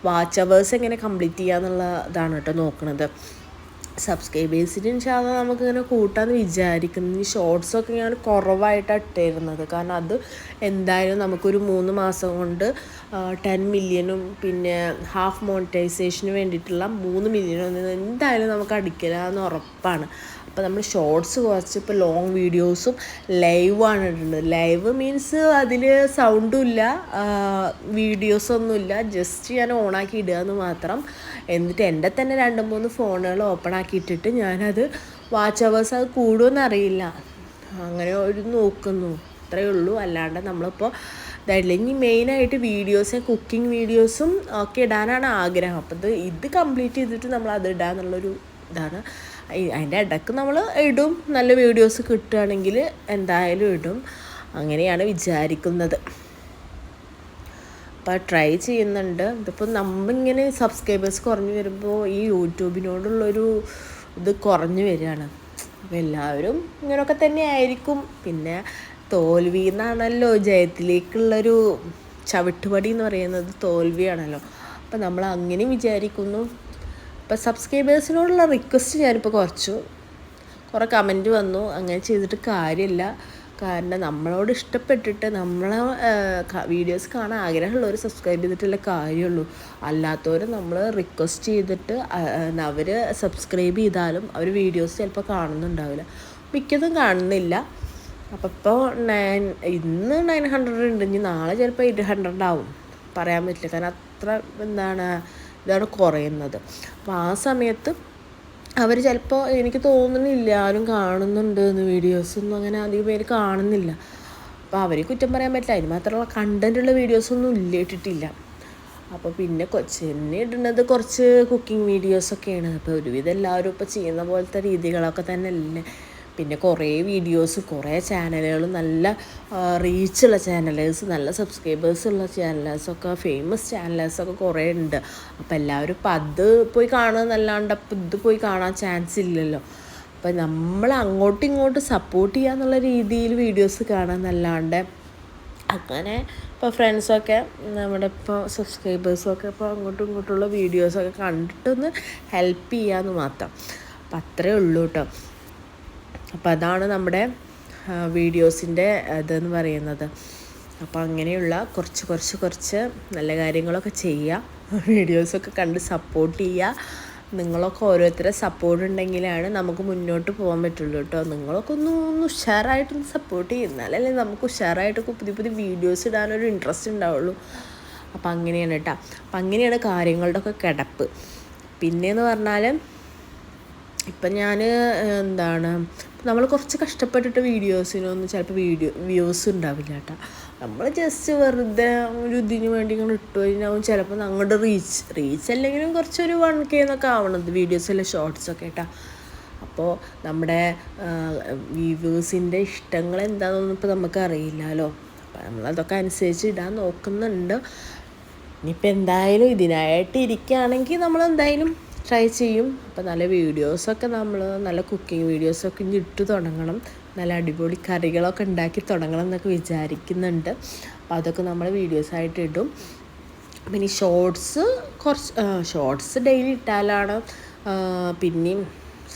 S1: വാച്ച് അവേഴ്സ് എങ്ങനെ കംപ്ലീറ്റ് ചെയ്യുക എന്നുള്ള ഇതാണ് കേട്ടോ നോക്കുന്നത് സബ്സ്ക്രൈബേഴ്സിന് ഇൻഷാല്ല നമുക്കിങ്ങനെ കൂട്ടാമെന്ന് വിചാരിക്കുന്നു. ഈ ഷോർട്സൊക്കെ ഞാൻ കുറവായിട്ടാണ് ഇട്ടിരുന്നത്. കാരണം അത് എന്തായാലും നമുക്കൊരു മൂന്ന് മാസം കൊണ്ട് ടെൻ മില്യനും പിന്നെ ഹാഫ് മോണിറ്റൈസേഷന് വേണ്ടിയിട്ടുള്ള മൂന്ന് മില്യനും എന്തായാലും നമുക്ക് അടിക്കലാന്ന് ഉറപ്പാണ്. അപ്പോൾ നമ്മൾ ഷോർട്സ് കുറച്ച് ഇപ്പോൾ ലോങ് വീഡിയോസും ലൈവാണ് ഇടുന്നത്. ലൈവ് മീൻസ് അതിൽ സൗണ്ടും ഇല്ല വീഡിയോസൊന്നുമില്ല ജസ്റ്റ് ഞാൻ ഓണാക്കി ഇടുക എന്ന് മാത്രം. എന്നിട്ട് എന്റെ തന്നെ രണ്ട് മൂന്ന് ഫോണുകൾ ഓപ്പൺ ആക്കി ഇട്ടിട്ട് ഞാനത് വാച്ച് അവേഴ്സ് അത് കൂടുമെന്ന് അറിയില്ല. അങ്ങനെ ഒരു നോക്കുന്നു. അത്രയേ ഉള്ളൂ. അല്ലാണ്ട് നമ്മളിപ്പോൾ ഇതായിട്ടില്ല ഇനി മെയിനായിട്ട് വീഡിയോസ് കുക്കിംഗ് വീഡിയോസും ഒക്കെ ഇടാനാണ് ആഗ്രഹം. അപ്പോൾ ഇത് ഇത് കംപ്ലീറ്റ് ചെയ്തിട്ട് നമ്മൾ അത് ഇടാന്നുള്ളൊരു ഇതാണ്. അതിന്റെ ഇടയ്ക്ക് നമ്മൾ ഇടും. നല്ല വീഡിയോസ് കിട്ടുകയാണെങ്കിൽ എന്തായാലും ഇടും. അങ്ങനെയാണ് വിചാരിക്കുന്നത്. അപ്പോൾ ട്രൈ ചെയ്യുന്നുണ്ട്. ഇതിപ്പോൾ നമ്മിങ്ങനെ സബ്സ്ക്രൈബേഴ്സ് കുറഞ്ഞു വരുമ്പോൾ ഈ യൂട്യൂബിനോടുള്ളൊരു ഇത് കുറഞ്ഞു വരികയാണ്. അപ്പോൾ എല്ലാവരും ഇങ്ങനെയൊക്കെ തന്നെ ആയിരിക്കും. പിന്നെ തോൽവി എന്നാണല്ലോ ജയത്തിലേക്കുള്ളൊരു ചവിട്ടുപടി എന്ന് പറയുന്നത്. തോൽവിയാണല്ലോ. അപ്പം നമ്മൾ അങ്ങനെ വിചാരിക്കുന്നു. ഇപ്പം സബ്സ്ക്രൈബേഴ്സിനോടുള്ള റിക്വസ്റ്റ് ഞാനിപ്പോൾ കുറച്ചു. കുറേ കമന്റ് വന്നു. അങ്ങനെ ചെയ്തിട്ട് കാര്യമില്ല. കാരണം നമ്മളോട് ഇഷ്ടപ്പെട്ടിട്ട് നമ്മളെ വീഡിയോസ് കാണാൻ ആഗ്രഹമുള്ളവർ സബ്സ്ക്രൈബ് ചെയ്തിട്ടുള്ള കാര്യമുള്ളൂ. അല്ലാത്തവർ നമ്മൾ റിക്വസ്റ്റ് ചെയ്തിട്ട് അവർ സബ്സ്ക്രൈബ് ചെയ്താലും അവർ വീഡിയോസ് ചിലപ്പോൾ കാണുന്നുണ്ടാവില്ല. മിക്കതും കാണുന്നില്ല. അപ്പോൾ ഇപ്പോൾ നയൻ ഇന്ന് നയൻ ഹൺഡ്രഡ് ഉണ്ട്. ഇനി നാളെ ചിലപ്പോൾ എയ്റ്റ് ഹൺഡ്രഡ് ആവും. പറയാൻ പറ്റില്ല. കാരണം അത്ര എന്താണ് ഇതാണ് കുറയുന്നത്. അപ്പോൾ ആ സമയത്ത് അവർ ചിലപ്പോൾ എനിക്ക് തോന്നുന്നില്ല ആരും കാണുന്നുണ്ട് എന്ന് വീഡിയോസൊന്നും അങ്ങനെ അധികം പേര് കാണുന്നില്ല. അപ്പോൾ അവർ കുറ്റം പറയാൻ പറ്റില്ല. അതിന് മാത്രമുള്ള കണ്ടന്റുള്ള വീഡിയോസൊന്നും ഇല്ല ഇട്ടിട്ടില്ല. അപ്പോൾ പിന്നെ കൊച്ചിനെ ഇടുന്നത് കുറച്ച് കുക്കിംഗ് വീഡിയോസൊക്കെയാണ് അപ്പോൾ ഒരുവിധം എല്ലാവരും ഇപ്പോൾ ചെയ്യുന്ന പോലത്തെ രീതികളൊക്കെ തന്നെ അല്ലേ പിന്നെ കുറേ വീഡിയോസ് കുറേ ചാനലുകൾ നല്ല റീച്ചുള്ള ചാനലേഴ്സ് നല്ല സബ്സ്ക്രൈബേഴ്സ് ഉള്ള ചാനലേഴ്സൊക്കെ ഫേമസ് ചാനലേഴ്സൊക്കെ കുറേ ഉണ്ട്. അപ്പോൾ എല്ലാവരും ഇപ്പം അത് പോയി കാണുക എന്നല്ലാണ്ട് അപ്പം ഇത് പോയി കാണാൻ ചാൻസ് ഇല്ലല്ലോ. അപ്പം നമ്മൾ അങ്ങോട്ടും ഇങ്ങോട്ടും സപ്പോർട്ട് ചെയ്യാന്നുള്ള രീതിയിൽ വീഡിയോസ് കാണാന്നല്ലാണ്ട് അങ്ങനെ ഇപ്പോൾ ഫ്രണ്ട്സൊക്കെ നമ്മുടെ ഇപ്പോൾ സബ്സ്ക്രൈബേഴ്സൊക്കെ ഇപ്പോൾ അങ്ങോട്ടും ഇങ്ങോട്ടുള്ള വീഡിയോസൊക്കെ കണ്ടിട്ടൊന്ന് ഹെൽപ്പ് ചെയ്യാമെന്ന് മാത്രം. അപ്പം അത്രേ ഉള്ളൂ കേട്ടോ അപ്പോൾ അതാണ് നമ്മുടെ വീഡിയോസിന്റെ ഇതെന്ന് പറയുന്നത്. അപ്പോൾ അങ്ങനെയുള്ള കുറച്ച് കുറച്ച് കുറച്ച് നല്ല കാര്യങ്ങളൊക്കെ ചെയ്യുക വീഡിയോസൊക്കെ കണ്ട് സപ്പോർട്ട് ചെയ്യുക നിങ്ങളൊക്കെ ഓരോരുത്തരെ സപ്പോർട്ട് ഉണ്ടെങ്കിലാണ് നമുക്ക് മുന്നോട്ട് പോകാൻ പറ്റുള്ളൂ കേട്ടോ നിങ്ങളൊക്കെ ഒന്ന് ഒന്ന് ഉഷാറായിട്ടൊന്ന് സപ്പോർട്ട് ചെയ്യുന്നാലല്ലേ നമുക്ക് ഉഷാറായിട്ടൊക്കെ പുതിയ പുതിയ വീഡിയോസ് ഇടാനൊരു ഇൻട്രസ്റ്റ് ഉണ്ടാവുള്ളൂ. അപ്പോൾ അങ്ങനെയാണ് കേട്ടോ അപ്പം അങ്ങനെയാണ് കാര്യങ്ങളുടെ ഒക്കെ കിടപ്പ്. പിന്നെയെന്ന് പറഞ്ഞാൽ ഇപ്പം ഞാൻ എന്താണ് നമ്മൾ കുറച്ച് കഷ്ടപ്പെട്ടിട്ട് വീഡിയോസിനൊന്നും ചിലപ്പോൾ വീഡിയോ വ്യൂസ് ഉണ്ടാവില്ല കേട്ടോ. നമ്മൾ ജസ്റ്റ് വെറുതെ ഒരു ഇതിന് വേണ്ടി ഇങ്ങനെ ഇട്ടു കഴിഞ്ഞാൽ ചിലപ്പോൾ അങ്ങോട്ട് റീച്ച് റീച്ച് അല്ലെങ്കിലും കുറച്ചൊരു വൺ കെ എന്നൊക്കെ ആവണത് വീഡിയോസിലെ ഷോർട്സൊക്കെ കേട്ടോ. അപ്പോൾ നമ്മുടെ വ്യൂവേഴ്സിന്റെ ഇഷ്ടങ്ങൾ എന്താണെന്നൊന്നും ഇപ്പോൾ നമുക്ക് അറിയില്ലല്ലോ. അപ്പോൾ നമ്മളതൊക്കെ അനുസരിച്ച് ഇടാൻ നോക്കുന്നുണ്ട്. ഇനിയിപ്പോൾ എന്തായാലും ഇതിനായിട്ട് ഇരിക്കുകയാണെങ്കിൽ നമ്മൾ എന്തായാലും ട്രൈ ചെയ്യും. അപ്പോൾ നല്ല വീഡിയോസൊക്കെ നമ്മൾ നല്ല കുക്കിംഗ് വീഡിയോസൊക്കെ ഇനി ഇട്ട് തുടങ്ങണം. നല്ല അടിപൊളി കറികളൊക്കെ ഉണ്ടാക്കി തുടങ്ങണം എന്നൊക്കെ വിചാരിക്കുന്നുണ്ട്. അപ്പോൾ അതൊക്കെ നമ്മൾ വീഡിയോസായിട്ട് ഇടും. പിന്നെ ഷോർട്സ് കുറച്ച് ഷോർട്സ് ഡെയിലി ഇട്ടാലാണ് പിന്നെയും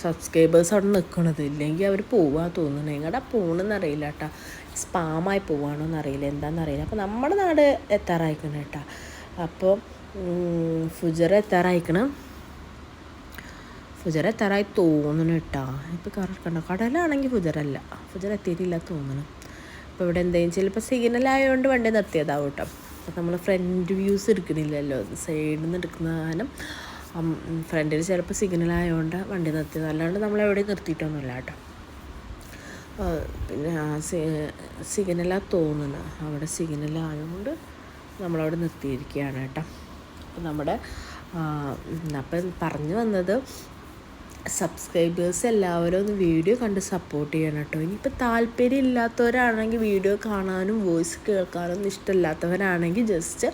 S1: സബ്സ്ക്രൈബേഴ്സ് അവിടെ നിൽക്കണത് ഇല്ലെങ്കിൽ അവർ പോവാൻ തോന്നുന്നു. എങ്ങടെ പോകണമെന്നറിയില്ല കേട്ടോ സ്പാമായി പോവാണോ എന്നറിയില്ല. എന്താണെന്നറിയില്ല അപ്പോൾ നമ്മുടെ നാട് എത്താറായിക്കണം കേട്ടോ അപ്പോൾ ഫുജർ എത്താറായിക്കണം. ഫുജർ എത്താറായി തോന്നണു കേട്ടോ. ഇപ്പോൾ കറക്കണ്ട കടലാണെങ്കിൽ ഫുജറല്ല. ഫുജറ എത്തിയിട്ടില്ല തോന്നണം അപ്പോൾ ഇവിടെ എന്തെങ്കിലും ചിലപ്പോൾ സിഗ്നലായതുകൊണ്ട് വണ്ടി നിർത്തിയതാവും കേട്ടോ. അപ്പം നമ്മൾ ഫ്രണ്ട് വ്യൂസ് എടുക്കുന്നില്ലല്ലോ. സൈഡിൽ നിന്ന് എടുക്കുന്ന കാരണം ഫ്രണ്ടിൽ ചിലപ്പോൾ സിഗ്നലായതുകൊണ്ട് വണ്ടി നിർത്തിയത്. അല്ലാണ്ട് നമ്മൾ എവിടെയും നിർത്തിയിട്ടൊന്നുമില്ല കേട്ടോ. പിന്നെ സിഗ്നലാണ് തോന്നുന്നത് അവിടെ സിഗ്നലായതുകൊണ്ട് നമ്മളവിടെ നിർത്തിയിരിക്കുകയാണ് കേട്ടോ. അപ്പോൾ നമ്മുടെ അപ്പം പറഞ്ഞു വന്നത് സബ്സ്ക്രൈബേഴ്സ് എല്ലാവരും ഒന്ന് വീഡിയോ കണ്ട് സപ്പോർട്ട് ചെയ്യണം കേട്ടോ. ഇനിയിപ്പോൾ താല്പര്യം ഇല്ലാത്തവരാണെങ്കിൽ വീഡിയോ കാണാനും വോയിസ് കേൾക്കാനൊന്നും ഇഷ്ടമില്ലാത്തവരാണെങ്കിൽ ജസ്റ്റ്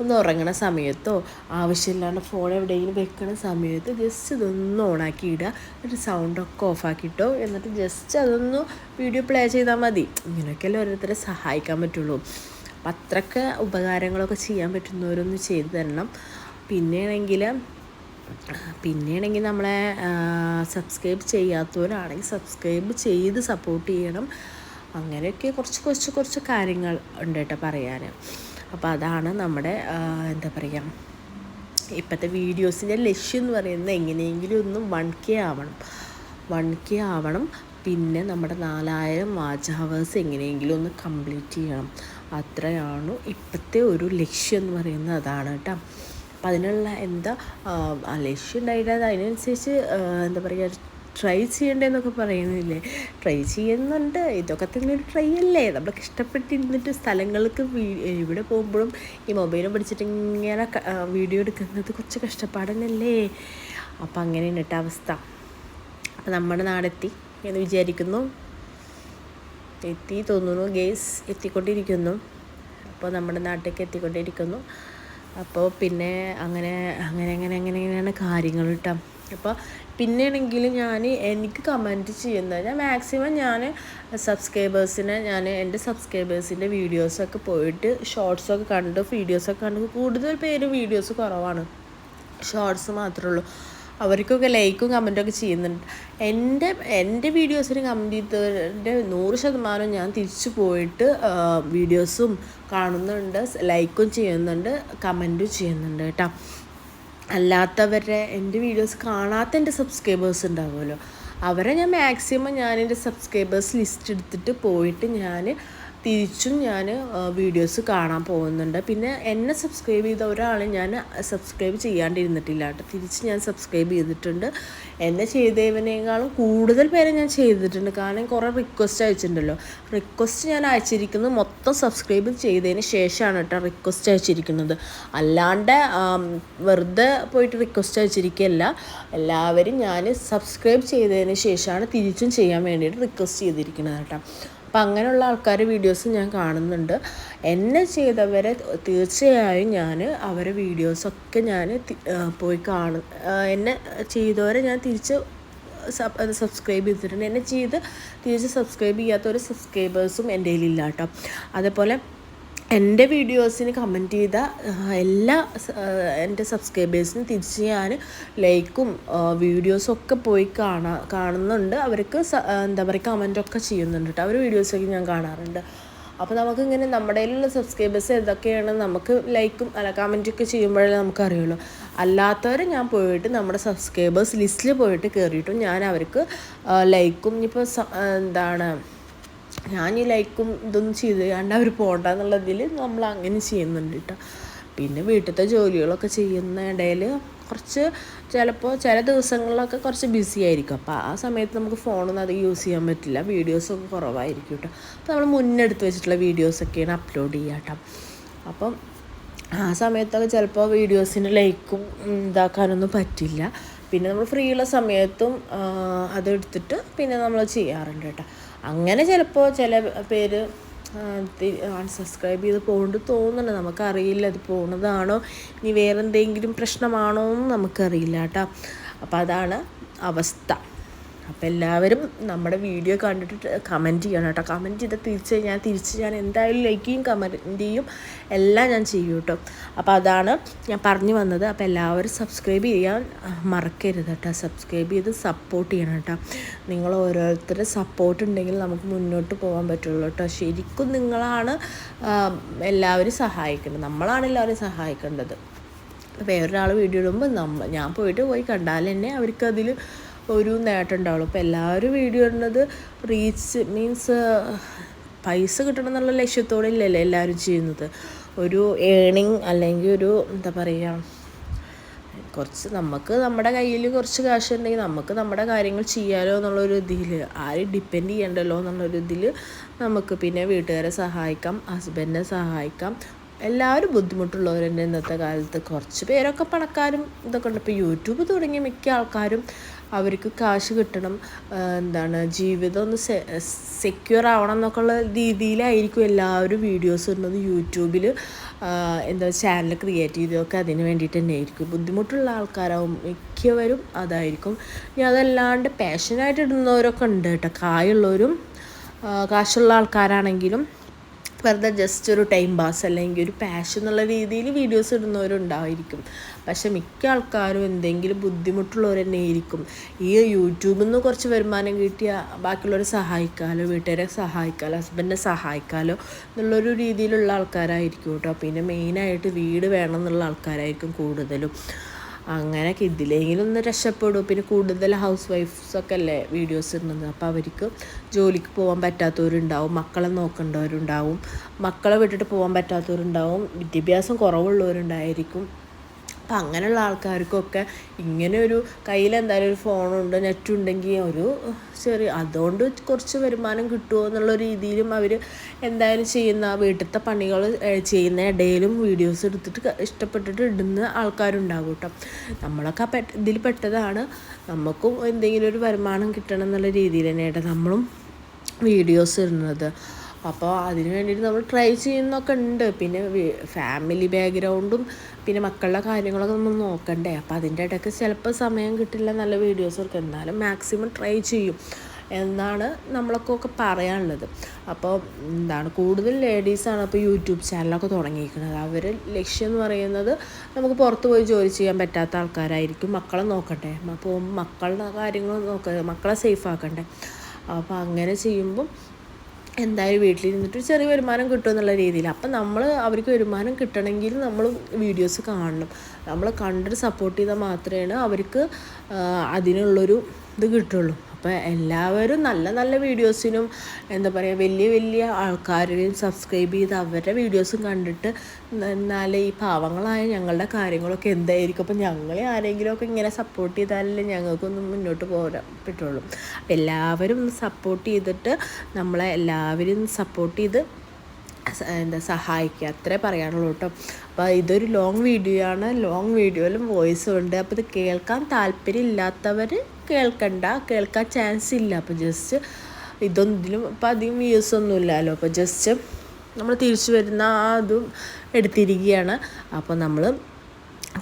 S1: ഒന്ന് ഉറങ്ങണ സമയത്തോ ആവശ്യമില്ലാണ്ട് ഫോൺ എവിടെയെങ്കിലും വെക്കണ സമയത്ത് ജസ്റ്റ് ഇതൊന്ന് ഓണാക്കി ഇടുക എന്നിട്ട് സൗണ്ടൊക്കെ ഓഫാക്കിയിട്ടോ എന്നിട്ട് ജസ്റ്റ് അതൊന്ന് വീഡിയോ പ്ലേ ചെയ്താൽ മതി. ഇങ്ങനെയൊക്കെയല്ലേ ഓരോരുത്തരെ സഹായിക്കാൻ പറ്റുള്ളൂ. അപ്പം അത്രയ്ക്ക് ഉപകാരങ്ങളൊക്കെ ചെയ്യാൻ പറ്റുന്നവരൊന്ന് ചെയ്തു തരണം. പിന്നെയാണെങ്കിൽ പിന്നെയാണെങ്കിൽ നമ്മളെ സബ്സ്ക്രൈബ് ചെയ്യാത്തവരാണെങ്കിൽ സബ്സ്ക്രൈബ് ചെയ്ത് സപ്പോർട്ട് ചെയ്യണം. അങ്ങനെയൊക്കെ കുറച്ച് കുറച്ച് കുറച്ച് കാര്യങ്ങൾ ഉണ്ട് കേട്ടോ പറയാൻ. അപ്പോൾ അതാണ് നമ്മുടെ എന്താ പറയുക ഇപ്പോഴത്തെ വീഡിയോസിന്റെ ലക്ഷ്യം എന്ന് പറയുന്നത് എങ്ങനെയെങ്കിലും ഒന്ന് വൺ കെ ആവണം. വൺ കെ ആവണം. പിന്നെ നമ്മുടെ നാലായിരം വാച്ച് ഹവേഴ്സ് എങ്ങനെയെങ്കിലും ഒന്ന് കംപ്ലീറ്റ് ചെയ്യണം. അത്രയാണ് ഇപ്പോഴത്തെ ഒരു ലക്ഷ്യം എന്ന് പറയുന്നത്. അതാണ് കേട്ടോ. അപ്പം അതിനുള്ള എന്താ ലക്ഷ്യം ഉണ്ടായിട്ട് അതിനനുസരിച്ച് എന്താ പറയുക ട്രൈ ചെയ്യണ്ടേന്നൊക്കെ പറയുന്നില്ലേ? ട്രൈ ചെയ്യുന്നുണ്ട്. ഇതൊക്കെ തന്നെ ഒരു ട്രൈ അല്ലേ? നമ്മൾക്ക് ഇഷ്ടപ്പെട്ടിരുന്നിട്ട് സ്ഥലങ്ങൾക്ക് ഇവിടെ പോകുമ്പോഴും ഈ മൊബൈലും പിടിച്ചിട്ട് ഇങ്ങനെ വീഡിയോ എടുക്കുന്നത് കുറച്ച് കഷ്ടപ്പാടനല്ലേ അപ്പം അങ്ങനെയാണ് കേട്ടോ അവസ്ഥ. അപ്പം നമ്മുടെ നാടെത്തി എന്ന് വിചാരിക്കുന്നു. എത്തി തോന്നുന്നു ഗേസ് എത്തിക്കൊണ്ടിരിക്കുന്നു. അപ്പോൾ നമ്മുടെ നാട്ടിലേക്ക് എത്തിക്കൊണ്ടിരിക്കുന്നു. അപ്പോൾ പിന്നെ അങ്ങനെ അങ്ങനെ അങ്ങനെ അങ്ങനെ അങ്ങനെയാണ് കാര്യങ്ങൾ കേട്ടോ അപ്പോൾ പിന്നെയാണെങ്കിൽ ഞാൻ എനിക്ക് കമന്റ് ചെയ്യുന്നത് ഞാൻ മാക്സിമം ഞാൻ സബ്സ്ക്രൈബേഴ്സിനെ ഞാൻ എന്റെ സബ്സ്ക്രൈബേഴ്സിന്റെ വീഡിയോസൊക്കെ പോയിട്ട് ഷോർട്സൊക്കെ കണ്ട് വീഡിയോസൊക്കെ കണ്ട് കൂടുതൽ പേര് വീഡിയോസ് കുറവാണ്. ഷോർട്സ് മാത്രമേ ഉള്ളൂ. അവർക്കൊക്കെ ലൈക്കും കമന്റൊക്കെ ചെയ്യുന്നുണ്ട്. എന്റെ എന്റെ വീഡിയോസിന് കമന്റ് ചെയ്തവരുടെ നൂറ് ശതമാനം ഞാൻ തിരിച്ചു പോയിട്ട് വീഡിയോസും കാണുന്നുണ്ട് ലൈക്കും ചെയ്യുന്നുണ്ട് കമന്റും ചെയ്യുന്നുണ്ട് കേട്ടോ. അല്ലാത്തവരുടെ എന്റെ വീഡിയോസ് കാണാത്ത എന്റെ സബ്സ്ക്രൈബേഴ്സ് ഉണ്ടാവുമല്ലോ. അവരെ ഞാൻ മാക്സിമം ഞാൻ എന്റെ സബ്സ്ക്രൈബേഴ്സ് ലിസ്റ്റ് എടുത്തിട്ട് പോയിട്ട് ഞാൻ തിരിച്ചും ഞാൻ വീഡിയോസ് കാണാൻ പോകുന്നുണ്ട്. പിന്നെ എന്നെ സബ്സ്ക്രൈബ് ചെയ്ത ഒരാൾ ഞാൻ സബ്സ്ക്രൈബ് ചെയ്യാണ്ടിരുന്നിട്ടില്ല കേട്ടോ. തിരിച്ച് ഞാൻ സബ്സ്ക്രൈബ് ചെയ്തിട്ടുണ്ട്. എന്നെ ചെയ്തവനേക്കാളും കൂടുതൽ പേരെ ഞാൻ ചെയ്തിട്ടുണ്ട്. കാരണം കുറേ റിക്വസ്റ്റ് അയച്ചിട്ടുണ്ടല്ലോ. റിക്വസ്റ്റ് ഞാൻ അയച്ചിരിക്കുന്നത് മൊത്തം സബ്സ്ക്രൈബ് ചെയ്തതിന് ശേഷമാണ് കേട്ടോ റിക്വസ്റ്റ് അയച്ചിരിക്കുന്നത്. അല്ലാണ്ട് വെറുതെ പോയിട്ട് റിക്വസ്റ്റ് അയച്ചിരിക്കുകയല്ല എല്ലാവരും ഞാൻ സബ്സ്ക്രൈബ് ചെയ്തതിന് ശേഷമാണ് തിരിച്ചും ചെയ്യാൻ വേണ്ടിയിട്ട് റിക്വസ്റ്റ് ചെയ്തിരിക്കുന്നത് കേട്ടോ. അപ്പം അങ്ങനെയുള്ള ആൾക്കാർ വീഡിയോസ് ഞാൻ കാണുന്നുണ്ട്. എന്നെ ചെയ്തവരെ തീർച്ചയായും ഞാൻ അവരെ വീഡിയോസൊക്കെ ഞാൻ പോയി കാണും. എന്നെ ചെയ്തവരെ ഞാൻ തിരിച്ച് സബ്സ്ക്രൈബ് ചെയ്തിട്ടുണ്ട്. എന്നെ ചെയ്ത് തിരിച്ച് സബ്സ്ക്രൈബ് ചെയ്യാത്ത സബ്സ്ക്രൈബേഴ്സും എന്റെ കയ്യിലില്ല കേട്ടോ. അതേപോലെ എന്റെ വീഡിയോസിന് കമന്റ് ചെയ്ത എല്ലാ എന്റെ സബ്സ്ക്രൈബേഴ്സിനും തിരിച്ച് ഞാൻ ലൈക്കും വീഡിയോസും ഒക്കെ പോയി കാണാ കാണുന്നുണ്ട്. അവർക്ക് എന്താ പറയുക കമന്റൊക്കെ ചെയ്യുന്നുണ്ട് കേട്ടോ അവർ വീഡിയോസൊക്കെ ഞാൻ കാണാറുണ്ട്. അപ്പോൾ നമുക്കിങ്ങനെ നമ്മുടെ കയ്യിലുള്ള സബ്സ്ക്രൈബേഴ്സ് ഏതൊക്കെയാണ് നമുക്ക് ലൈക്കും അല്ല കമന്റൊക്കെ ചെയ്യുമ്പോഴേ ചെയ്യുമ്പോഴല്ലേ നമുക്കറിയുള്ളൂ. അല്ലാത്തവർ ഞാൻ പോയിട്ട് നമ്മുടെ സബ്സ്ക്രൈബേഴ്സ് ലിസ്റ്റിൽ പോയിട്ട് കയറിയിട്ടും ഞാൻ അവർക്ക് ലൈക്കും. ഇപ്പോൾ എന്താണ് ഞാൻ ഈ ലൈക്കും ഇതൊന്നും ചെയ്ത് കണ്ട് അവർ പോകണ്ട എന്നുള്ളതിൽ നമ്മൾ അങ്ങനെ ചെയ്യുന്നുണ്ട് കേട്ടോ പിന്നെ വീട്ടിലത്തെ ജോലികളൊക്കെ ചെയ്യുന്ന ഇടയിൽ കുറച്ച് ചിലപ്പോൾ ചില ദിവസങ്ങളിലൊക്കെ കുറച്ച് ബിസി ആയിരിക്കും. അപ്പോൾ ആ സമയത്ത് നമുക്ക് ഫോണൊന്നും അത് യൂസ് ചെയ്യാൻ പറ്റില്ല. വീഡിയോസൊക്കെ കുറവായിരിക്കും കേട്ടോ അപ്പോൾ നമ്മൾ മുന്നെടുത്ത് വെച്ചിട്ടുള്ള വീഡിയോസൊക്കെയാണ് അപ്ലോഡ് ചെയ്യുക കേട്ടോ അപ്പം ആ സമയത്തൊക്കെ ചിലപ്പോൾ വീഡിയോസിന് ലൈക്കും ഇതാക്കാനൊന്നും പറ്റില്ല. പിന്നെ നമ്മൾ ഫ്രീ ഉള്ള സമയത്തും അതെടുത്തിട്ട് പിന്നെ നമ്മൾ ചെയ്യാറുണ്ട് കേട്ടോ അങ്ങനെ ചിലപ്പോൾ ചില പേര് അൺസബ്സ്ക്രൈബ് ചെയ്ത് പോകുന്നുണ്ട് തോന്നുന്നുണ്ട് നമുക്കറിയില്ല അത് പോകുന്നതാണോ ഇനി വേറെ എന്തെങ്കിലും പ്രശ്നമാണോ എന്ന് നമുക്കറിയില്ല കേട്ടോ അപ്പോൾ അതാണ് അവസ്ഥ. അപ്പോൾ എല്ലാവരും നമ്മുടെ വീഡിയോ കണ്ടിട്ട് കമന്റ് ചെയ്യണം കേട്ടോ. കമന്റ് ചെയ്താൽ തിരിച്ച് ഞാൻ തിരിച്ച് ഞാൻ എന്തായാലും ലൈക്ക് ചെയ്യും കമന്റ് ചെയ്യും എല്ലാം ഞാൻ ചെയ്യും കേട്ടോ. അപ്പോൾ അതാണ് ഞാൻ പറഞ്ഞു വന്നത്. അപ്പോൾ എല്ലാവരും സബ്സ്ക്രൈബ് ചെയ്യാൻ മറക്കരുത് കേട്ടോ. സബ്സ്ക്രൈബ് ചെയ്ത് സപ്പോർട്ട് ചെയ്യണം കേട്ടോ. നിങ്ങൾ ഓരോരുത്തരുടെ സപ്പോർട്ട് ഉണ്ടെങ്കിൽ നമുക്ക് മുന്നോട്ട് പോകാൻ പറ്റുള്ളൂ കേട്ടോ. ശരിക്കും നിങ്ങളാണ് എല്ലാവരും സഹായിക്കുന്നത് നമ്മളാണ് എല്ലാവരും സഹായിക്കേണ്ടത്. വേറൊരാൾ വീഡിയോ ഇടുമ്പോൾ നമ്മൾ ഞാൻ പോയിട്ട് പോയി കണ്ടാൽ തന്നെ അവർക്കതിൽ ഒരു നേട്ടം ഉണ്ടാവുള്ളൂ. അപ്പോൾ എല്ലാവരും വീഡിയോ ഇടുന്നത് റീച്ച് മീൻസ് പൈസ കിട്ടണം എന്നുള്ള ലക്ഷ്യത്തോടെ ഇല്ലല്ലോ എല്ലാവരും ചെയ്യുന്നത്. ഒരു ഏണിങ് അല്ലെങ്കിൽ ഒരു എന്താ പറയുക കുറച്ച് നമുക്ക് നമ്മുടെ കയ്യിൽ കുറച്ച് കാശ് ഉണ്ടെങ്കിൽ നമുക്ക് നമ്മുടെ കാര്യങ്ങൾ ചെയ്യാലോ എന്നുള്ളൊരു ഇതിൽ ആരും ഡിപ്പെൻഡ് ചെയ്യണ്ടല്ലോ എന്നുള്ളൊരു ഇതിൽ നമുക്ക് പിന്നെ വീട്ടുകാരെ സഹായിക്കാം ഹസ്ബൻഡിനെ സഹായിക്കാം. എല്ലാവരും ബുദ്ധിമുട്ടുള്ളവർ തന്നെ ഇന്നത്തെ കാലത്ത് കുറച്ച് പേരൊക്കെ പണക്കാരും ഇതൊക്കെ ഉണ്ട്. ഇപ്പോൾ യൂട്യൂബ് തുടങ്ങിയ മിക്ക ആൾക്കാരും അവർക്ക് കാശ് കിട്ടണം എന്താണ് ജീവിതം ഒന്ന് സെക്യൂർ ആവണം എന്നൊക്കെ ഉള്ള രീതിയിലായിരിക്കും എല്ലാവരും വീഡിയോസ് ഇടുന്നത്. യൂട്യൂബിൽ എന്താ ചാനൽ ക്രിയേറ്റ് ചെയ്തതൊക്കെ അതിന് വേണ്ടിയിട്ട് തന്നെ ആയിരിക്കും ബുദ്ധിമുട്ടുള്ള ആൾക്കാരാവും മിക്കവരും അതായിരിക്കും. ഇനി അതല്ലാണ്ട് പാഷനായിട്ട് ഇടുന്നവരൊക്കെ ഉണ്ട് കേട്ടോ. കായുള്ളവരും കാശുള്ള ആൾക്കാരാണെങ്കിലും വെറുതെ ജസ്റ്റ് ഒരു ടൈം പാസ് അല്ലെങ്കിൽ ഒരു പാഷൻ എന്നുള്ള രീതിയിൽ വീഡിയോസ് ഇടുന്നവരുണ്ടായിരിക്കും. പക്ഷേ മിക്ക ആൾക്കാരും എന്തെങ്കിലും ബുദ്ധിമുട്ടുള്ളവർ തന്നെ ആയിരിക്കും. ഈ യൂട്യൂബിൽ നിന്ന് കുറച്ച് വരുമാനം കിട്ടിയാൽ ബാക്കിയുള്ളവരെ സഹായിക്കാലോ വീട്ടുകാരെ സഹായിക്കാലോ ഹസ്ബൻഡിനെ സഹായിക്കാമല്ലോ എന്നുള്ളൊരു രീതിയിലുള്ള ആൾക്കാരായിരിക്കും കേട്ടോ. പിന്നെ മെയിനായിട്ട് വീട് വേണം എന്നുള്ള ആൾക്കാരായിരിക്കും കൂടുതലും. അങ്ങനെയൊക്കെ ഇതിലെങ്കിലും ഒന്ന് രക്ഷപ്പെടും. പിന്നെ കൂടുതൽ ഹൗസ് വൈഫ്സൊക്കെ അല്ലേ വീഡിയോസ് ഇടുന്നത്. അപ്പോൾ അവർക്ക് ജോലിക്ക് പോകാൻ പറ്റാത്തവരുണ്ടാവും മക്കളെ നോക്കേണ്ടവരുണ്ടാവും മക്കളെ വിട്ടിട്ട് പോകാൻ പറ്റാത്തവരുണ്ടാവും വിദ്യാഭ്യാസം കുറവുള്ളവരുണ്ടായിരിക്കും. അപ്പം അങ്ങനെയുള്ള ആൾക്കാർക്കൊക്കെ ഇങ്ങനെ ഒരു കയ്യിൽ എന്തായാലും ഒരു ഫോണുണ്ട് നെറ്റ് ഉണ്ടെങ്കിൽ ഒരു ചെറിയ അതുകൊണ്ട് കുറച്ച് വരുമാനം കിട്ടുമോ എന്നുള്ള രീതിയിലും അവർ എന്തായാലും ചെയ്യുന്ന വീട്ടിലത്തെ പണികൾ ചെയ്യുന്ന ഇടയിലും വീഡിയോസ് എടുത്തിട്ട് ഇഷ്ടപ്പെട്ടിട്ട് ഇടുന്ന ആൾക്കാരുണ്ടാകും കേട്ടോ നമ്മളൊക്കെ പെട്ട ഇതിൽ പെട്ടതാണ്. നമുക്കും എന്തെങ്കിലും ഒരു വരുമാനം കിട്ടണം എന്നുള്ള രീതിയിൽ തന്നെയാണ് നമ്മളും വീഡിയോസ് ഇടുന്നത്. അപ്പോൾ അതിന് വേണ്ടിയിട്ട് നമ്മൾ ട്രൈ ചെയ്യുന്നൊക്കെ ഉണ്ട്. പിന്നെ ഫാമിലി ബാക്ക്ഗ്രൗണ്ടും പിന്നെ മക്കളുടെ കാര്യങ്ങളൊക്കെ നമ്മൾ നോക്കണ്ടേ. അപ്പോൾ അതിന്റെ ഇടയ്ക്ക് ചിലപ്പോൾ സമയം കിട്ടില്ല നല്ല വീഡിയോസ് ഒക്കെ. എന്നാലും മാക്സിമം ട്രൈ ചെയ്യും. എന്നാണ് നമ്മളൊക്കെ ഒക്കെ പറയാനുള്ളത്. അപ്പോൾ എന്താണ് കൂടുതൽ ലേഡീസാണ് അപ്പോൾ യൂട്യൂബ് ചാനലൊക്കെ തുടങ്ങിയിരിക്കുന്നത്. അവർ ലക്ഷ്യം എന്ന് പറയുന്നത് നമുക്ക് പുറത്ത് പോയി ജോലി ചെയ്യാൻ പറ്റാത്ത ആൾക്കാരായിരിക്കും മക്കളെ നോക്കട്ടെ. അപ്പോൾ മക്കളുടെ കാര്യങ്ങൾ നോക്ക മക്കളെ സേഫ് ആക്കണ്ടേ. അപ്പോൾ അങ്ങനെ ചെയ്യുമ്പം എന്തായാലും വീട്ടിലിരുന്നിട്ട് ചെറിയ വരുമാനം കിട്ടും എന്നുള്ള രീതിയിൽ. അപ്പം നമ്മൾ അവർക്ക് വരുമാനം കിട്ടണമെങ്കിൽ നമ്മൾ വീഡിയോസ് കാണണം. നമ്മൾ കണ്ടിട്ട് സപ്പോർട്ട് ചെയ്താൽ മാത്രമേ അവർക്ക് അതിനുള്ളൊരു ഇത് കിട്ടുള്ളൂ. അപ്പോൾ എല്ലാവരും നല്ല നല്ല വീഡിയോസിനും എന്താ പറയുക വലിയ വലിയ ആൾക്കാരെയും സബ്സ്ക്രൈബ് ചെയ്ത് അവരുടെ വീഡിയോസും കണ്ടിട്ട് എന്നാലേ ഈ പാവങ്ങളായ ഞങ്ങളുടെ കാര്യങ്ങളൊക്കെ എന്തായിരിക്കും? അപ്പോൾ ഞങ്ങളെ ആരെങ്കിലുമൊക്കെ ഇങ്ങനെ സപ്പോർട്ട് ചെയ്താലല്ലേ ഞങ്ങൾക്കൊന്നും മുന്നോട്ട് പോരാ പറ്റുള്ളൂ. എല്ലാവരും സപ്പോർട്ട് ചെയ്തിട്ട് നമ്മളെ എല്ലാവരും സപ്പോർട്ട് ചെയ്ത് എന്താ സഹായിക്കുക. അത്രേ പറയാനുള്ളൂ കേട്ടോ അപ്പോൾ ഇതൊരു ലോങ് വീഡിയോ ആണ്. ലോങ് വീഡിയോയിലും വോയിസും ഉണ്ട്. അപ്പോൾ ഇത് കേൾക്കാൻ താല്പര്യം ഇല്ലാത്തവർ കേൾക്കണ്ട. കേൾക്കാൻ ചാൻസ് ഇല്ല. അപ്പോൾ ജസ്റ്റ് ഇതൊന്നിലും ഇപ്പോൾ അധികം വ്യൂസ് ഒന്നും ഇല്ലല്ലോ അപ്പോൾ ജസ്റ്റ് നമ്മൾ തിരിച്ചു വരുന്ന ആ അതും എടുത്തിരിക്കുകയാണ്. അപ്പോൾ നമ്മൾ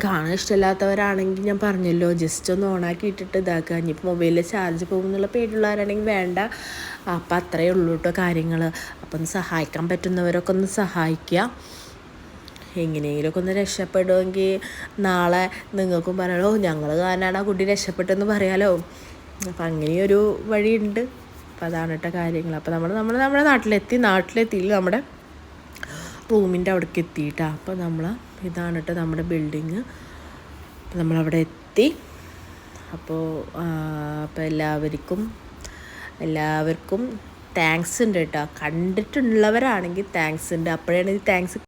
S1: കാണാൻ ഇഷ്ടമില്ലാത്തവരാണെങ്കിൽ ഞാൻ പറഞ്ഞല്ലോ ജസ്റ്റ് ഒന്ന് ഓണാക്കി ഇട്ടിട്ട് ഇതാക്കുക ഇനിയിപ്പോൾ മൊബൈലിൽ ചാർജ് പോകുന്നുള്ള പേടിയുള്ളവരാണെങ്കിൽ വേണ്ട. അപ്പം അത്രയേ ഉള്ളൂ കേട്ടോ കാര്യങ്ങൾ അപ്പം ഒന്ന് സഹായിക്കാൻ പറ്റുന്നവരൊക്കെ ഒന്ന് സഹായിക്കുക എങ്ങനെയെങ്കിലുമൊക്കെ ഒന്ന് രക്ഷപ്പെടുമെങ്കിൽ നാളെ നിങ്ങൾക്കും പറയാലോ ഞങ്ങൾ കാരണമാണ് ആ കുട്ടി രക്ഷപ്പെട്ടെന്ന് പറയാലോ. അപ്പം അങ്ങനെയൊരു വഴിയുണ്ട്. അപ്പം അതാണ് കേട്ടോ കാര്യങ്ങൾ അപ്പോൾ നമ്മൾ നമ്മൾ നമ്മുടെ നാട്ടിലെത്തി. നാട്ടിലെത്തിയില്ല നമ്മുടെ റൂമിന്റെ അവിടേക്ക് എത്തിയിട്ടാണ് അപ്പോൾ നമ്മൾ ഇതാണ് കേട്ടോ നമ്മുടെ ബിൽഡിങ്. നമ്മളവിടെ എത്തി. അപ്പോൾ അപ്പോൾ എല്ലാവർക്കും എല്ലാവർക്കും താങ്ക്സ് ഉണ്ട് കേട്ടോ. കണ്ടിട്ടുള്ളവരാണെങ്കിൽ താങ്ക്സ് ഉണ്ട്. അപ്പോഴാണ് ഈ താങ്ക്സ്